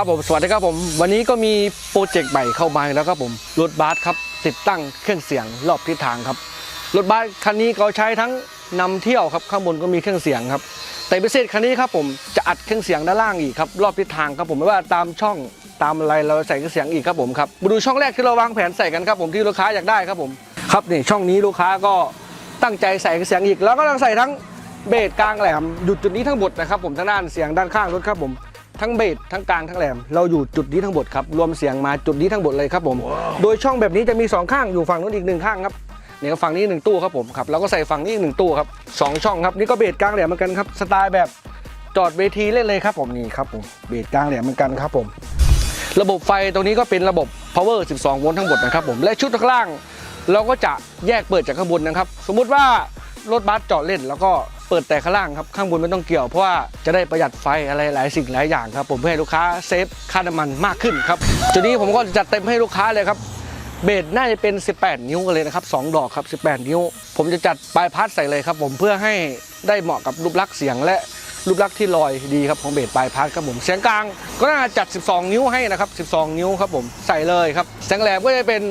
ครับผมสวัสดีครับผมวันนี้ก็มีโปรเจกต์ใหม่เข้ามาแล้วครับผมรถบัสครับติดตั้งเครื่องเสียงรอบทิศทางครับรถบัสคันนี้ก็ใช้ทั้งนำเที่ยวครับข้างบนก็มีเครื่องเสียงครับ แต่พิเศษคันนี้ครับผมจะอัดเครื่องเสียงด้านล่างอีกครับรอบทิศทางครับผมไม่ว่าตามช่องตามอะไรเราใส่เครื่องเสียงอีกครับผมครับมาดูช่องแรกที่เราวางแผนใส่กันครับผมที่ลูกค้าอยากได้ครับผมครับนี่ช่องนี้ลูกค้าก็ตั้งใจใส่เครื่องเสียงอีก แล้วก็ต้องใส่ทั้งเบสกลางแหลมหยุดจุดนี้ทั้งหมดนะครับผมทางด้านเสียงด้านข้างรถครับผม ทั้งเบสทั้งกลางทั้งแหลม เราอยู่จุดนี้ทั้งหมดครับรวมเสียงมาจุดนี้ทั้งหมดเลยครับผม โดยช่องแบบนี้จะมีสองข้างอยู่ฝั่งนู้นอีกหนึ่งข้างครับเนี่ยฝั่งนี้หนึ่งตู้ครับผมครับแล้วก็ใส่ฝั่งนี้อีกหนึ่งตู้ครับสองช่องครับนี่ก็เบสกลางแหลมเหมือนกันครับสไตล์แบบจอดเวทีเล่นเลยครับผมนี่ครับผมเบสกลางแหลมเหมือนกันครับผมระบบไฟตรงนี้ก็เป็นระบบ power 12 โวลต์ทั้งหมดนะครับผมและชุดข้างล่าง เราก็จะแยกเปิดจากข้างบนนะครับ สมมุติว่ารถบัสจอดเล่นแล้วก็ เปิดแต่ข้างล่างครับข้างบนไม่ต้องเกี่ยวเพราะว่าจะได้ประหยัดไฟอะไรหลายสิ่งหลายอย่างครับ ผมเพื่อให้ลูกค้าเซฟค่าน้ำมันมากขึ้นครับจุดนี้ผมก็จัดเต็มให้ลูกค้าเลยครับเบสน่าจะเป็น 18 นิ้วกันเลยนะครับสองดอกครับ 18 นิ้ว ผมจะจัดปลายพัดใส่เลยครับ ผมเพื่อให้ได้เหมาะกับรูปลักษณ์เสียงและรูปลักษณ์ที่ลอยดีครับของเบสปลายพัดครับผมเสียงกลาง ก็น่าจะจัด 12 นิ้วให้นะครับ 12 นิ้วครับผมใส่เลยครับเสียงแหลมก็จะเป็น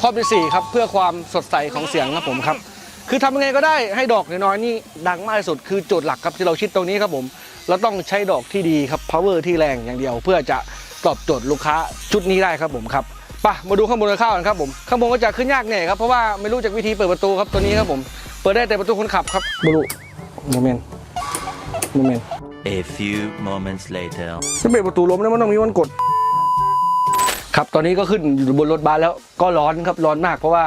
ข้อที่สี่ครับเพื่อความสดใสของเสียงครับผมครับ คือทำยังไงก็ได้ให้ดอกน้อยๆนี่ดังมากที่สุดคือโจทย์หลักครับที่เราคิดตรงนี้ครับผมเราต้องใช้ดอกที่ดีครับ power ที่แรงอย่างเดียว เพื่อจะตอบโจทย์ลูกค้าชุดนี้ได้ครับผมครับไปะมาดูข้างบนกันเข้ากันครับผมข้างบนก็จะขึ้นยากหน่อยครับเพราะว่าไม่รู้จักวิธีเปิดประตูครับตัวนี้ครับผมเปิดได้แต่ประตูคนขับครับมาดูโมเมนต์โมเมนต์ A few moments later. ถ้าเปิดประตูล้มแล้วมันต้องมีวันกด ครับตอนนี้ก็ขึ้นอยู่บนรถบัสแล้วก็ร้อนครับร้อนมากเพราะว่า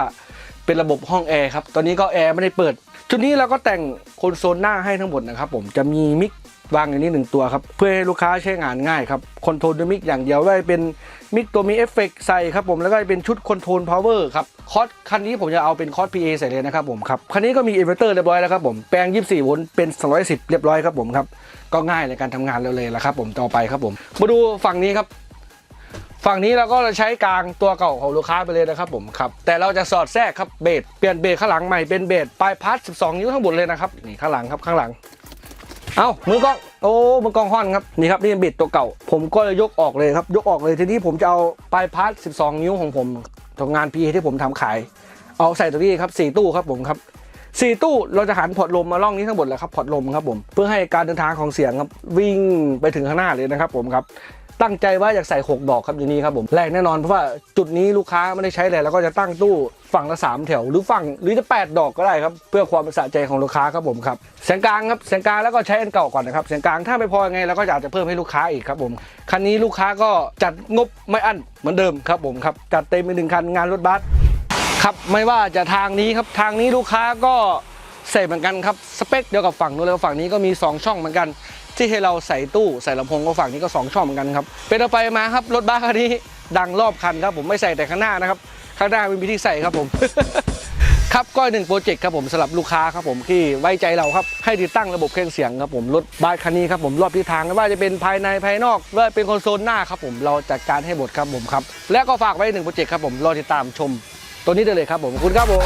เป็นระบบห้องแอร์ครับ ตอนนี้ก็แอร์ไม่ได้เปิด ชุดนี้เราก็แต่งโคอนโซลหน้าให้ทั้งหมดนะครับผม จะมีมิกวางอย่างนี้หนึ่งตัวครับ เพื่อให้ลูกค้าใช้งานง่ายครับ คอนโทรลด้วยมิกอย่างเดียวได้เป็นมิกตัวมีเอฟเฟกต์ใส่ครับผม แล้วก็เป็นชุดคอนโทรลพาวเวอร์ครับ คอร์สคันนี้ผมจะเอาเป็นคอร์ส PA ใส่เลยนะครับผมครับ คันนี้ก็มีอินเวอร์เตอร์เรียบร้อยแล้วครับผม แปลง 24 โวลต์เป็น 210 เรียบร้อยครับผมครับ ก็ง่ายในการทำงานเราเลยละครับผม ต่อไปครับผม มาดูฝั่งนี้ครับ ฝั่งนี้เราก็จะใช้กลางตัวเก่าของลูกค้าไปเลยนะครับผมครับแต่เราจะสอดแทรกครับเบสเปลี่ยนเบสข้างหลังใหม่เป็นเบสปลายพัด12 นิ้วทั้งหมดเลยนะครับนี่ข้างหลังครับข้างหลังเอ้ามือกล้องโอ้มือกล้องห้อนครับนี่ครับนี่เป็นเบสตัวเก่า ผมก็เลยยกออกเลยครับยกออกเลยทีนี้ผมจะเอาปลายพัด12 นิ้วของผมของงาน PA ที่ผมทำขาย เอาใส่ตัวนี้ครับสี่ตู้ครับผมครับสี่ตู้เราจะหันพอร์ตลมมาล่องนี้ทั้งหมดเลยครับพอร์ตลมครับผมเพื่อให้การเดินทางของเสียงครับวิ่งไปถึงข้างหน้าเลยนะครับผมครับ ตั้งใจว่าอยากใส่ 6 ดอกครับอยู่นี้ครับผมแรกแน่นอนเพราะว่าจุดนี้ลูกค้าไม่ได้ใช้เลยแล้วก็จะตั้งตู้ฝั่งละ 3 แถว หรือฝั่งหรือจะ 8 ดอกก็ได้ครับ เพื่อความสะใจของลูกค้าครับผมครับเสียงกลางครับเสียงกลางแล้วก็ใช้อันเก่าก่อนนะครับเสียงกลางถ้าไม่พอไงเราก็อาจจะเพิ่มให้ลูกค้าอีกครับผมคันนี้ลูกค้าก็จัดงบไม่อั้นเหมือนเดิมครับผมครับจัดเต็มไปหนึ่งคันงานรถบัสครับไม่ว่าจะทางนี้ครับทางนี้ลูกค้าก็ใส่เหมือนกันครับสเปคเดียวกับฝั่งนู้นเลยฝั่งนี้ก็มี 2 ช่องเหมือนกัน ที่ให้เราใส่ตู้ใส่ลำโพงก็ฝั่งนี้ก็ 2ช่องเหมือนกันครับเป็นเอาไปมาครับรถบ้าคันนี้ดังรอบคันครับผมไม่ใส่แต่ข้างหน้านะครับข้างหน้าไม่มีที่ใส่ครับผมครับก็หนึ่งโปรเจกต์ครับผมสำหรับลูกค้าครับผมที่ไว้ใจเราครับให้ติดตั้งระบบเครื่องเสียงครับผมรถบัสคันนี้ครับผมรอบทิศทางไม่ว่าจะเป็นภายในภายนอกว่าเป็นคอนโซลหน้าครับผมเราจัดการให้หมดครับผมครับและก็ฝากไว้หนึ่งโปรเจกต์ครับผมรอติดตามชม ตัวนี้ได้เลยครับผมขอบคุณครับผม